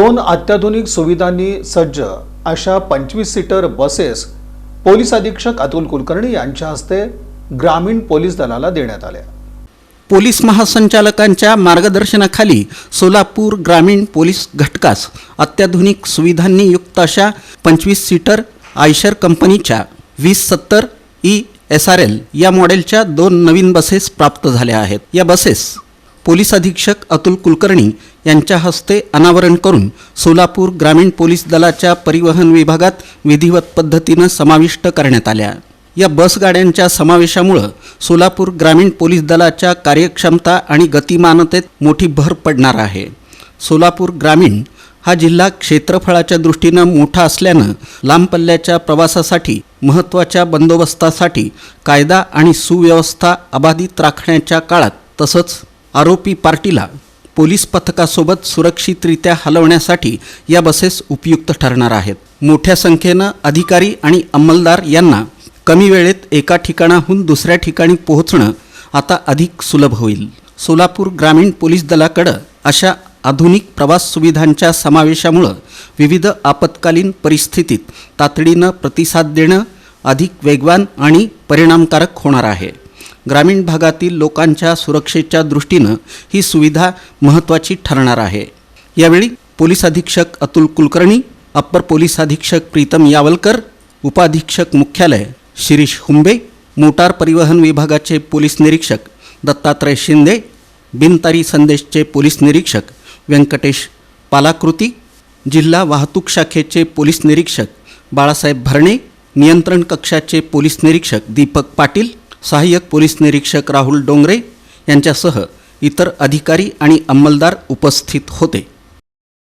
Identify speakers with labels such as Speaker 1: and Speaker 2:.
Speaker 1: दोन अत्याधुनिक सुविधांनी सज्ज अशा पंचवीस सीटर बसेस पोलीस अधीक्षक अतुल कुलकर्णी यांच्या हस्ते ग्रामीण पोलीस दलाला देण्यात आल्या.
Speaker 2: पोलीस महासंचालकांच्या मार्गदर्शनाखाली सोलापूर ग्रामीण पोलीस घटकास अत्याधुनिक सुविधांनी युक्त अशा पंचवीस सीटर आयशर कंपनीच्या वीस सत्तर ई एस आर एल या मॉडेलच्या दोन नवीन बसेस प्राप्त झाल्या आहेत. या बसेस पोलीस अधीक्षक अतुल कुलकर्णी यांच्या हस्ते अनावरण करून सोलापूर ग्रामीण पोलीस दलाच्या परिवहन विभागात विधिवत पद्धतीनं समाविष्ट करण्यात आल्या. या बसगाड्यांच्या समावेशामुळं सोलापूर ग्रामीण पोलीस दलाच्या कार्यक्षमता आणि गतिमानतेत मोठी भर पडणार आहे. सोलापूर ग्रामीण हा जिल्हा क्षेत्रफळाच्या दृष्टीनं मोठा असल्यानं लांब पल्ल्याच्या प्रवासासाठी महत्त्वाच्या बंदोबस्तासाठी कायदा आणि सुव्यवस्था अबाधित राखण्याच्या काळात तसंच आरोपी पार्टीला पोलीस पथकासोबत सुरक्षितरित्या हलवण्यासाठी या बसेस उपयुक्त ठरणार आहेत. मोठ्या संख्येनं अधिकारी आणि अंमलदार यांना कमी वेळेत एका ठिकाणाहून दुसऱ्या ठिकाणी पोहोचणं आता अधिक सुलभ होईल. सोलापूर ग्रामीण पोलीस दलाकडं अशा आधुनिक प्रवास सुविधांच्या समावेशामुळं विविध आपत्कालीन परिस्थितीत तातडीनं प्रतिसाद देणं अधिक वेगवान आणि परिणामकारक होणार आहे. ग्रामीण भागातील लोकांच्या सुरक्षेच्या दृष्टीनं ही सुविधा महत्त्वाची ठरणार आहे. यावेळी पोलीस अधीक्षक अतुल कुलकर्णी अप्पर पोलीस अधीक्षक प्रीतम यावलकर उपाधीक्षक मुख्यालय शिरीष हुंबे मोटार परिवहन विभागाचे पोलीस निरीक्षक दत्तात्रय शिंदे बिनतारी संदेशचे पोलीस निरीक्षक व्यंकटेश पालाकृती जिल्हा वाहतूक शाखेचे पोलीस निरीक्षक बाळासाहेब भरणे नियंत्रण कक्षाचे पोलीस निरीक्षक दीपक पाटील सहाय्यक पोलीस निरीक्षक राहुल डोंगरे यांच्यासह इतर अधिकारी आणि अंमलदार उपस्थित होते.